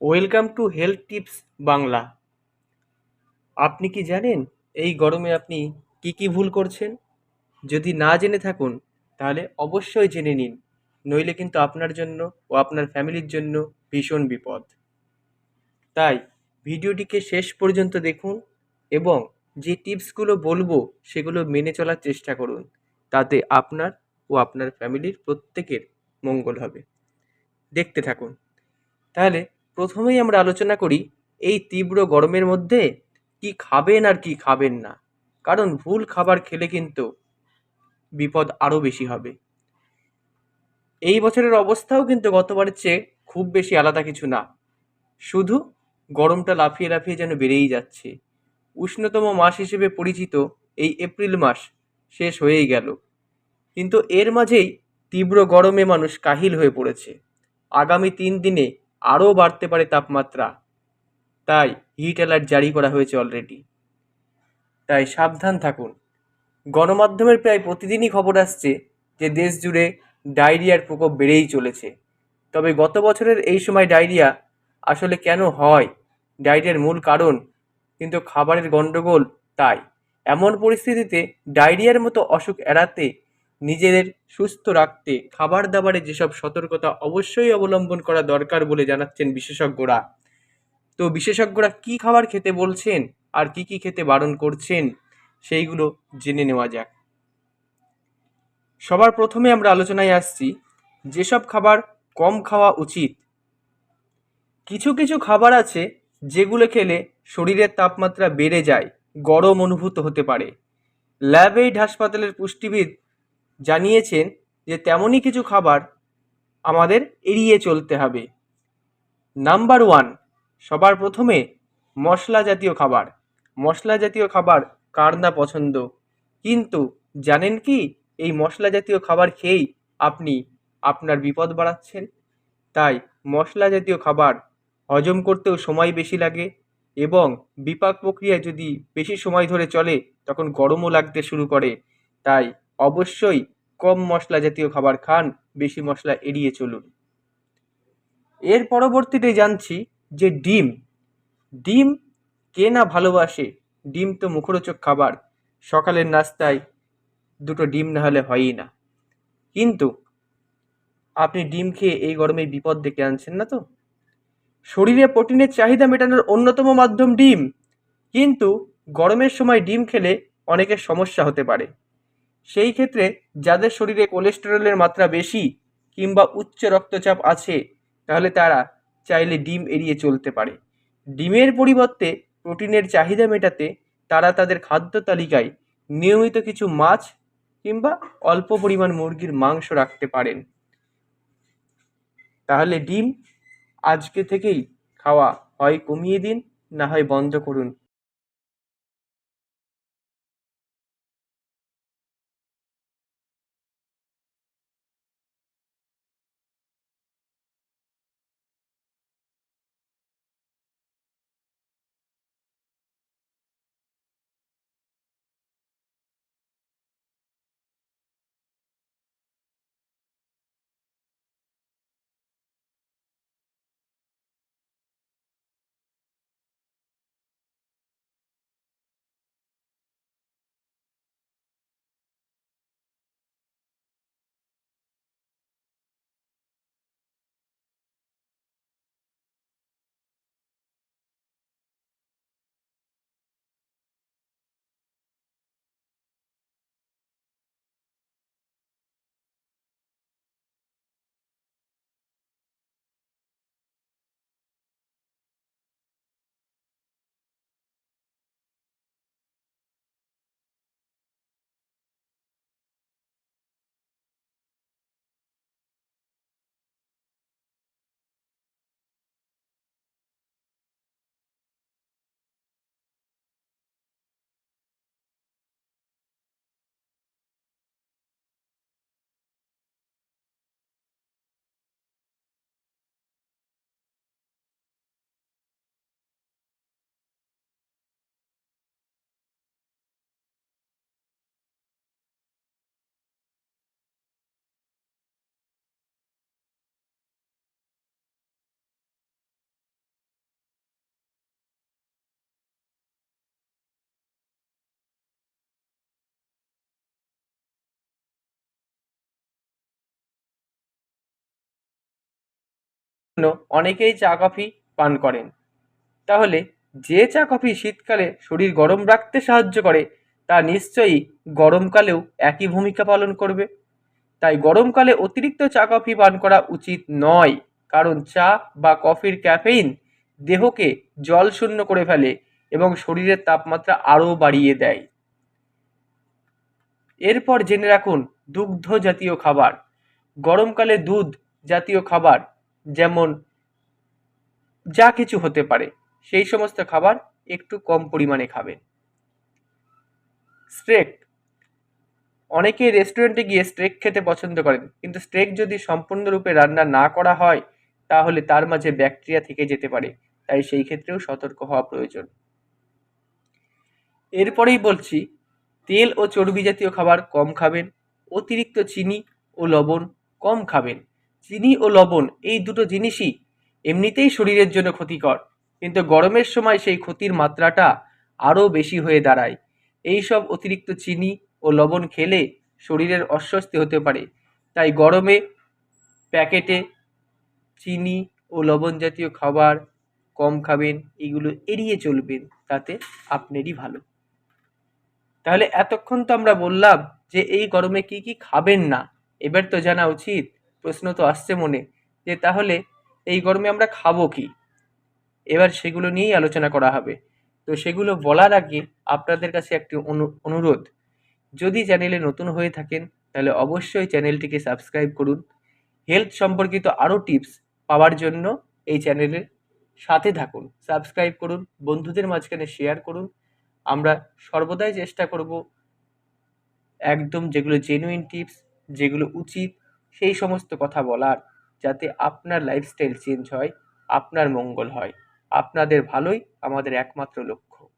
Welcome to health tips Bangla. আপনি কি জানেন এই গরমে আপনি কি কি ভুল করছেন? যদি না জেনে থাকুন, তাহলে অবশ্যই জেনে নিন। নইলে কিন্তু আপনার জন্য ও আপনার ফ্যামিলির জন্য ভীষণ বিপদ। তাই ভিডিওটিকে শেষ পর্যন্ত দেখুন এবং যে টিপসগুলো বলব সেগুলো মেনে চলার চেষ্টা করুন। তাতে আপনার ও আপনার ফ্যামিলির প্রত্যেকের মঙ্গল হবে। দেখতে থাকুন। তাহলে প্রথমেই আমরা আলোচনা করি এই তীব্র গরমের মধ্যে কি খাবেন আর কি খাবেন না। কারণ ভুল খাবার খেলে কিন্তু বিপদ আরও বেশি হবে। এই বছরের অবস্থাও কিন্তু গতবারের চেয়ে খুব বেশি আলাদা কিছু না। শুধু গরমটা লাফিয়ে লাফিয়ে যেন বেড়েই যাচ্ছে। উষ্ণতম মাস হিসেবে পরিচিত এই এপ্রিল মাস শেষ হয়েই গেল। কিন্তু এর মাঝেই তীব্র গরমে মানুষ কাহিল হয়ে পড়েছে। আগামী তিন দিনে আরও বাড়তে পারে তাপমাত্রা। তাই হিট অ্যালার্ট জারি করা হয়েছে অলরেডি তাই সাবধান থাকুন। গণমাধ্যমের প্রায় প্রতিদিনই খবর আসছে যে দেশ জুড়ে ডায়রিয়ার প্রকোপ বেড়েই চলেছে। তবে গত বছরের এই সময় ডায়রিয়া আসলে কেন হয়? ডায়রিয়ার মূল কারণ কিন্তু খাবারের গণ্ডগোল তাই। এমন পরিস্থিতিতে ডায়রিয়ার মতো অসুখ এড়াতে নিজেদের সুস্থ রাখতে খাবার দাবারে যেসব সতর্কতা অবশ্যই অবলম্বন করা দরকার বলে জানাচ্ছেন বিশেষজ্ঞরা। তো বিশেষজ্ঞরা কি খাবার খেতে বলছেন আর কি কি খেতে বারণ করছেন সেইগুলো জেনে নেওয়া যাক। সবার প্রথমে আমরা আলোচনায় আসছি, যেসব খাবার কম খাওয়া উচিত। কিছু কিছু খাবার আছে যেগুলো খেলে শরীরের তাপমাত্রা বেড়ে যায়, গরম অনুভূত হতে পারে। ল্যাব এইড হাসপাতালের পুষ্টিবিদ জানিয়েছেন যে তেমনই কিছু খাবার আমাদের এড়িয়ে চলতে হবে। নাম্বার ওয়ান, সবার প্রথমে মশলা জাতীয় খাবার। মশলা জাতীয় খাবার কার না পছন্দ? কিন্তু জানেন কি, এই মশলা জাতীয় খাবার খেয়েই আপনি আপনার বিপদ বাড়াচ্ছেন? তাই মশলা জাতীয় খাবার হজম করতেও সময় বেশি লাগে এবং বিপাক প্রক্রিয়া যদি বেশি সময় ধরে চলে, তখন গরমও লাগতে শুরু করে। তাই অবশ্যই কম মশলা জাতীয় খাবার খান, বেশি মশলা এড়িয়ে চলুন। এর পরবর্তীতে জানছি যে ডিম ডিম কে না ভালোবাসে? ডিম তো মুখরোচক খাবার, সকালের নাস্তায় দুটো ডিম না হলে হয়ই না। কিন্তু আপনি ডিম খেয়ে এই গরমে বিপদ ডেকে আনছেন না তো? শরীরে প্রোটিনের চাহিদা মেটানোর অন্যতম মাধ্যম ডিম। কিন্তু গরমের সময় ডিম খেলে অনেকের সমস্যা হতে পারে। সেই ক্ষেত্রে যাদের শরীরে কোলেস্টেরলের মাত্রা বেশি কিংবা উচ্চ রক্তচাপ আছে, তাহলে তারা চাইলে ডিম এড়িয়ে চলতে পারে। ডিমের পরিবর্তে প্রোটিনের চাহিদা মেটাতে তারা তাদের খাদ্য তালিকায় নিয়মিত কিছু মাছ কিংবা অল্প পরিমাণ মুরগির মাংস রাখতে পারেন। তাহলে ডিম আজকে থেকেই খাওয়া হয়, কমিয়ে দিন, না হয় বন্ধ করুন। অনেকেই চা কফি পান করেন। তাহলে যে চা কফি শীতকালে শরীর গরম রাখতে সাহায্য করে, তা নিশ্চয়ই গরমকালেও একই ভূমিকা পালন করবে। তাই গরমকালে অতিরিক্ত চা কফি পান করা উচিত নয়, কারণ চা বা কফির ক্যাফেইন দেহকে জল শূন্য করে ফেলে এবং শরীরের তাপমাত্রা আরও বাড়িয়ে দেয়। এরপর জেনে রাখুন দুগ্ধ জাতীয় খাবার। গরমকালে দুধ জাতীয় খাবার যেমন যা কিছু হতে পারে, সেই সমস্ত খাবার একটু কম পরিমাণে খাবেন। স্ট্রেক অনেকে রেস্টুরেন্টে গিয়ে স্ট্রেক খেতে পছন্দ করেন, কিন্তু স্ট্রেক যদি সম্পূর্ণরূপে রান্না না করা হয়, তাহলে তার মাঝে ব্যাকটেরিয়া থেকে যেতে পারে, তাই সেই ক্ষেত্রেও সতর্ক হওয়া প্রয়োজন। এরপরেই বলছি, তেল ও চর্বি জাতীয় খাবার কম খাবেন, অতিরিক্ত চিনি ও লবণ কম খাবেন। চিনি ও লবণ এই দুটো জিনিসই এমনিতেই শরীরের জন্য ক্ষতিকর। কিন্তু গরমের সময় সেই ক্ষতির মাত্রাটা আরও বেশি হয়ে দাঁড়ায়। এই সব অতিরিক্ত চিনি ও লবণ খেলে শরীরের অস্বস্তি হতে পারে। তাই গরমে প্যাকেটে চিনি ও লবণ জাতীয় খাবার কম খাবেন, এগুলো এড়িয়ে চলবেন, তাতে আপনারই ভালো। তাহলে এতক্ষণ তো আমরা বললাম যে এই গরমে কি কি খাবেন না, এবার তো জানা উচিত প্রশ্ন তো আসছে মনে, যে তাহলে এই গরমে আমরা খাব কি? এবার সেগুলো নিয়েই আলোচনা করা হবে। তো সেগুলো বলার আগে আপনাদের কাছে একটি অনু- অনুরোধ। যদি চ্যানেলে নতুন হয়ে থাকেন, তাহলে অবশ্যই চ্যানেলটিকে সাবস্ক্রাইব করুন। হেলথ সম্পর্কিত আরও টিপস পাওয়ার জন্য এই চ্যানেলের সাথে থাকুন। সাবস্ক্রাইব করুন, বন্ধুদের মাঝখানে শেয়ার করুন। আমরা সর্বদাই চেষ্টা করব একদম যেগুলো জেনুইন টিপস যেগুলো উচিত সেই সমস্ত কথা বলার, যাতে আপনার লাইফস্টাইল চেঞ্জ হয়, আপনার মঙ্গল হয়। আপনাদের ভালোই আমাদের একমাত্র লক্ষ্য।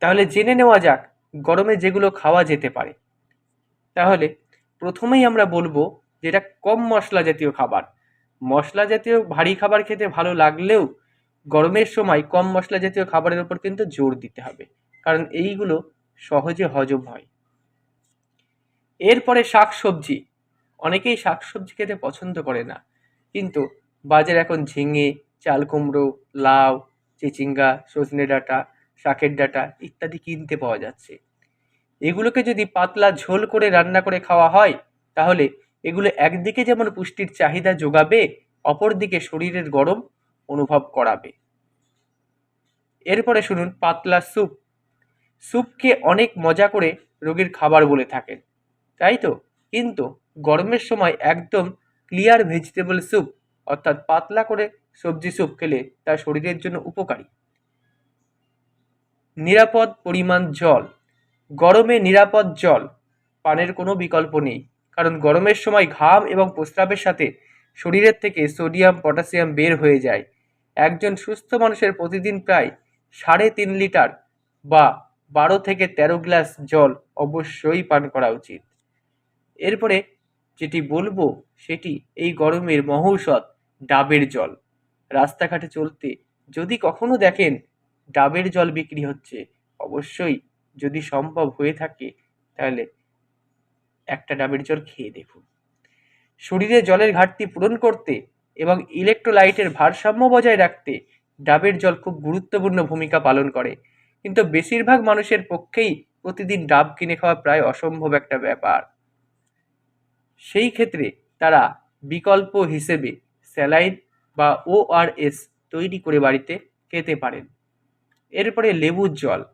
তাহলে জেনে নেওয়া যাক, গরমে যেগুলো খাওয়া যেতে পারে। তাহলে প্রথমেই আমরা বলব যেটা কম মশলা জাতীয় খাবার। মশলা জাতীয় ভারী খাবার খেতে ভালো লাগলেও গরমের সময় কম মশলা জাতীয় খাবারের উপর কিন্তু জোর দিতে হবে। কারণ এইগুলো সহজে হজম হয়। এরপরে শাক সবজি অনেকেই শাক সবজি খেতে পছন্দ করে না। কিন্তু বাজারে এখন ঝিঙে, চাল কুমড়ো, লাউ, চিচিঙ্গা, সজনে ডাঁটা, শাকের ডাঁটা ইত্যাদি কিনতে পাওয়া যাচ্ছে। এগুলোকে যদি পাতলা ঝোল করে রান্না করে খাওয়া হয়, তাহলে এগুলো একদিকে যেমন পুষ্টির চাহিদা যোগাবে, অপরদিকে শরীরের গরম অনুভব করাবে। এরপরে শুনুন পাতলা স্যুপ। স্যুপকে অনেক মজা করে রোগীর খাবার বলে থাকেন। তাই তো? কিন্তু গরমের সময় একদম ক্লিয়ার ভেজিটেবল স্যুপ অর্থাৎ পাতলা করে সবজি স্যুপ খেলে তা শরীরের জন্য উপকারী। নিরাপদ পরিমাণ জল। গরমে নিরাপদ জল পানের কোনো বিকল্প নেই, কারণ গরমের সময় ঘাম এবং প্রস্রাবের সাথে শরীরের থেকে সোডিয়াম, পটাশিয়াম বের হয়ে যায়। একজন সুস্থ মানুষের প্রতিদিন প্রায় সাড়ে তিন লিটার বা বারো থেকে তেরো গ্লাস জল অবশ্যই পান করা উচিত। এরপরে যেটি বলব সেটি এই গরমের মহৌষধ, ডাবের জল। রাস্তাঘাটে চলতে যদি কখনো দেখেন ডাবের জল বিক্রি হচ্ছে, অবশ্যই যদি সম্ভব হয়ে থাকে, তাহলে একটা ডাবের জল খেয়ে দেখুন। শরীরে জলের ঘাটতি পূরণ করতে এবং ইলেকট্রোলাইটের ভারসাম্য বজায় রাখতে ডাবের জল খুব গুরুত্বপূর্ণ ভূমিকা পালন করে। কিন্তু বেশিরভাগ মানুষের পক্ষেই প্রতিদিন ডাব কিনে খাওয়া প্রায় অসম্ভব একটা ব্যাপার। সেই ক্ষেত্রে তারা বিকল্প হিসেবে স্যালাইন বা ওআরএস তৈরি করে বাড়িতে খেতে পারেন। এরপরে লেবুর জল।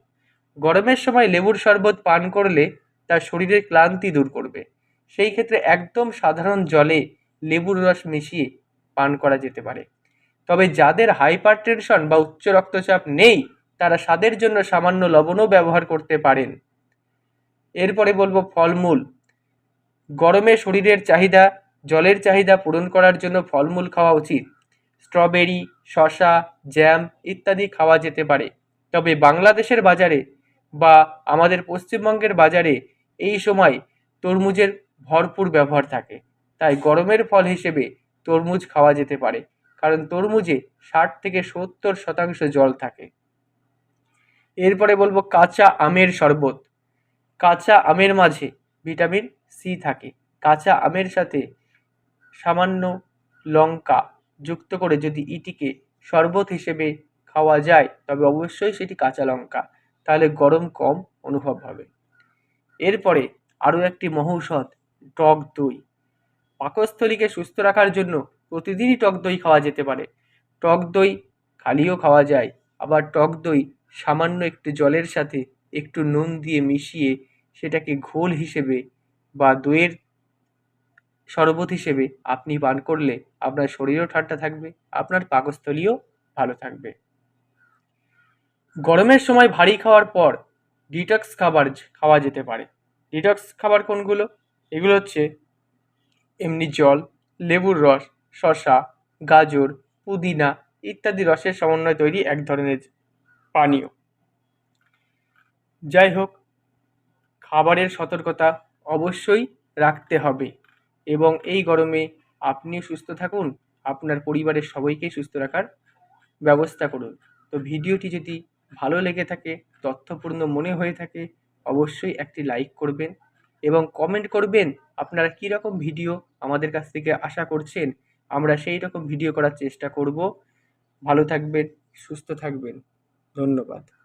গরমের সময় লেবুর শরবত পান করলে তার শরীরের ক্লান্তি দূর করবে। সেই ক্ষেত্রে একদম সাধারণ জলে লেবুর রস মিশিয়ে পান করা যেতে পারে। তবে যাদের হাইপার টেনশন বা উচ্চ রক্তচাপ নেই, তারা স্বাদের জন্য সামান্য লবণও ব্যবহার করতে পারেন। এরপরে বলব ফলমূল। গরমে শরীরের চাহিদা, জলের চাহিদা পূরণ করার জন্য ফলমূল খাওয়া উচিত। স্ট্রবেরি, শসা, জ্যাম ইত্যাদি খাওয়া যেতে পারে। তবে বাংলাদেশের বাজারে বা আমাদের পশ্চিমবঙ্গের বাজারে এই সময় তরমুজের ভরপুর ব্যবহার থাকে। তাই গরমের ফল হিসেবে তরমুজ খাওয়া যেতে পারে। কারণ তরমুজে ষাট থেকে সত্তর শতাংশ জল থাকে। এরপরে বলব কাঁচা আমের শরবত। কাঁচা আমের মাঝে ভিটামিন সি থাকে। কাঁচা আমের সাথে সামান্য লঙ্কা যুক্ত করে যদি এটিকে শরবত হিসেবে খাওয়া যায়, তবে অবশ্যই সেটি কাঁচা লঙ্কা। তাহলে গরম কম অনুভব হবে। এরপরে আরও একটি মহৌষধ, টক দই। পাকস্থলীকে সুস্থ রাখার জন্য প্রতিদিনই টক দই খাওয়া যেতে পারে। টক দই খালিও খাওয়া যায়, আবার টক দই সামান্য একটু জলের সাথে একটু নুন দিয়ে মিশিয়ে সেটাকে ঘোল হিসেবে বা দইয়ের শরবত হিসেবে আপনি পান করলে আপনার শরীরও ঠান্ডা থাকবে, আপনার পাকস্থলীও ভালো থাকবে। গরমের সময় ভারী খাওয়ার পর ডিটক্স খাবার খাওয়া যেতে পারে। ডিটক্স খাবার কোনগুলো? এগুলো হচ্ছে এমনি জল, লেবুর রস শশা গাজর, পুদিনা ইত্যাদি রসের সমন্বয়ে তৈরি এক ধরনের পানীয়। যাই হোক খাবারের সতর্কতা অবশ্যই রাখতে হবে। এবং এই গরমে আপনিও সুস্থ থাকুন, আপনার পরিবারের সবাইকেই সুস্থ রাখার ব্যবস্থা করুন। তো ভিডিওটি যদি ভালো লেগে থাকে, তথ্যপূর্ণ মনে হয়ে থাকে, অবশ্যই একটি লাইক করবেন এবং কমেন্ট করবেন আপনারা কী রকম ভিডিও আমাদের কাছ থেকে আশা করছেন। আমরা সেই রকম ভিডিও করার চেষ্টা করব। ভালো থাকবেন, সুস্থ থাকবেন। ধন্যবাদ।